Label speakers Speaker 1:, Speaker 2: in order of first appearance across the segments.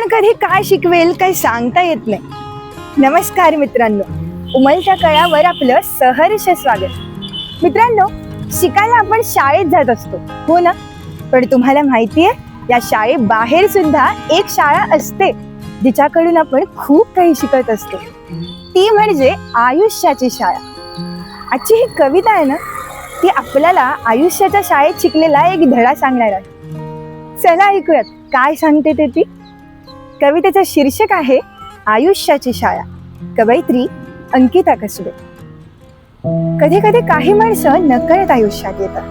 Speaker 1: कोण कधी काय शिकवेल काही सांगता येत नाही. नमस्कार मित्रांनो. उमलच्या कळावर आपलं सहर्ष स्वागत. मित्रांनो शिकायला आपण शाळेत जात असतो. हो ना? पण तुम्हाला माहितीये या शाळेबाहेर सुद्धा एक शाळा असते जिच्याकडून आपण खूप काही शिकत असतो. ती म्हणजे आयुष्याची शाळा. आजची ही कविता आहे ना ती आपल्याला आयुष्याच्या शाळेत शिकलेला एक धडा सांगणार आहे. चला ऐकूयात. काय सांगते ते ती? कवितेचं शीर्षक आहे आयुष्याची शाळा. कवयित्री अंकिता कसबे कधी कधी काही माणसं नकळत आयुष्यात येतात.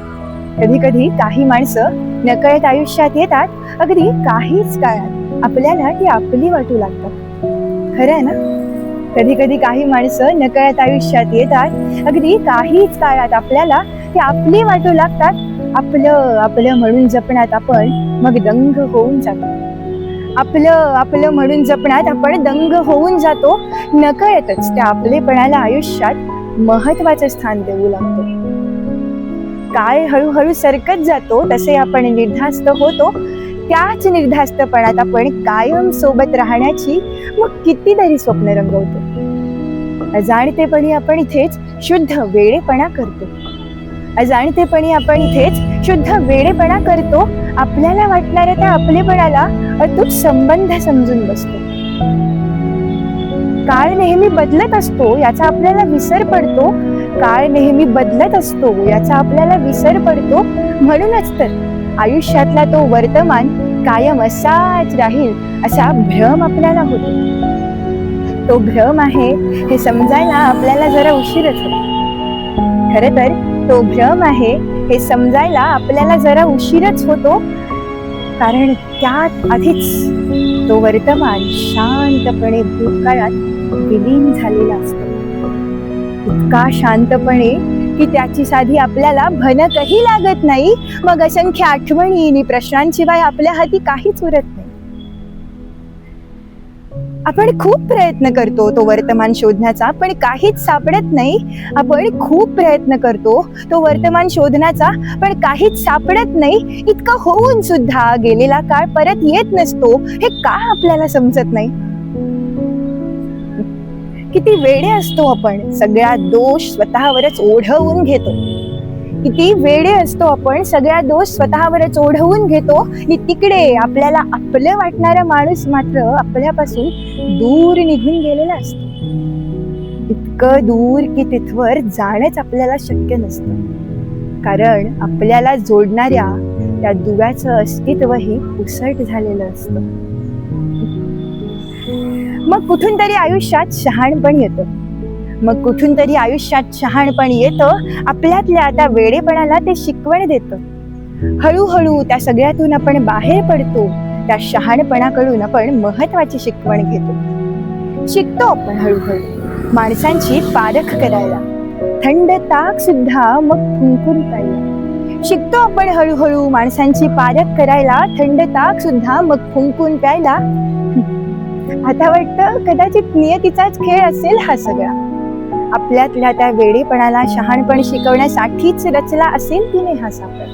Speaker 1: कधी कधी काही माणसं नकळत आयुष्यात येतात. अगदी काहीच काळात आपल्याला ती आपली वाटू लागतात खरं आहे ना? कधी कधी काही माणसं नकळत आयुष्यात येतात. अगदी काहीच काळात आपल्याला ती आपली वाटू लागतात. आपलं आपलं म्हणून जपण्यात आपण मग दंग होऊन जातो. आपलं आपलं म्हणून जपण्यात आपण दंग होऊन जातो. नकळतच त्या आपलेपणाला आयुष्यात महत्वाचं स्थान देऊ लागतो. काय हळूहळू सरकत जातो तसे आपण निर्धास्त होतो. त्याच निर्धास्तपणात आपण कायम सोबत राहण्याची मग कितीतरी स्वप्न रंगवतो. अजाणतेपणी आपण इथेच शुद्ध वेळेपणा करतो. अजाणतेपणी आपण इथेच शुद्ध वेडेपणा करतो. आपल्याला वाटणाऱ्या त्या आपलेपणाला अतूट संबंध समजून बसतो. काळ नेहमी बदलत असतो याचा आपल्याला विसर पडतो. काळ नेहमी बदलत असतो याचा आपल्याला विसर पडतो. म्हणूनच तर आयुष्यातला तो वर्तमान कायम असाच राहील असा भ्रम आपल्याला होतो. तो भ्रम आहे हे समजायला आपल्याला जरा उशीरच होतो. खर तर तो भ्रम आहे हे समजायला आपल्याला जरा उशीरच होतो. कारण त्यात आधीच तो वर्तमान शांतपणे भूतकाळात विलीन झालेला असतो. इतका शांतपणे की त्याची साधी आपल्याला भनकही लागत नाही. मग असंख्य आठवणी आणि प्रश्नांशिवाय आपल्या हाती काहीच उरत नाही. आपण खूप प्रयत्न करतो तो वर्तमान शोधण्याचा पण काहीच सापडत नाही. आपण खूप प्रयत्न करतो तो वर्तमान शोधण्याचा पण काहीच सापडत नाही. इतकं होऊन सुद्धा गेलेला काळ परत येत नसतो. हे का आपल्याला समजत नाही? किती वेडे असतो आपण. सगळा दोष स्वतःवरच ओढवून घेतो. किती वेळे असतो आपण सगळ्या दोष स्वतःवरच ओढवून घेतो आणि तिकडे आपल्याला आपलं वाटणारा माणूस मात्र आपल्यापासून दूर निघून गेलेला असतो. इतकं दूर की तिथवर जाणंच आपल्याला शक्य नसतं. कारण आपल्याला जोडणाऱ्या त्या दुव्याचं अस्तित्वही पुसट झालेलं असतं. मग कुठून तरी आयुष्यात शहाणपण येतं. मग कुठून तरी आयुष्यात शहाणपण येतं आपल्यातल्या त्या वेडेपणाला ते शिकवण देतं. हळूहळू त्या सगळ्यातून आपण बाहेर पडतो त्या शहाणपणाकडून आपण महत्वाची शिकवण घेतो. शिकतो आपण हळूहळू माणसांची पारख करायला. थंड ताक सुद्धा मग फुंकून प्यायला शिकतो आपण हळूहळू माणसांची पारख करायला थंड ताक सुद्धा मग फुंकून प्यायला. आता वाटतं कदाचित नियतीचाच खेळ असेल हा सगळा. आपल्यातल्या त्या वेडेपणाला शहाणपण शिकवण्यासाठीच रचला असेल तिने हा सापड.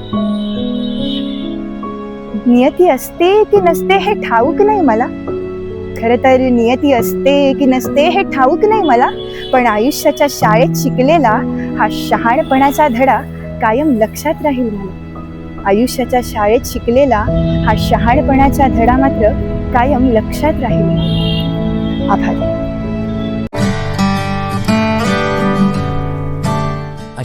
Speaker 1: नियती असते की नसते हे ठाऊक नाही मला? खर तर नियती असते की नसते हे ठाऊक नाही मला? पण आयुष्याच्या शाळेत शिकलेला हा शहाणपणाचा धडा कायम लक्षात राहील मला. आयुष्याच्या शाळेत शिकलेला हा शहाणपणाचा धडा मात्र कायम लक्षात राहील आभार.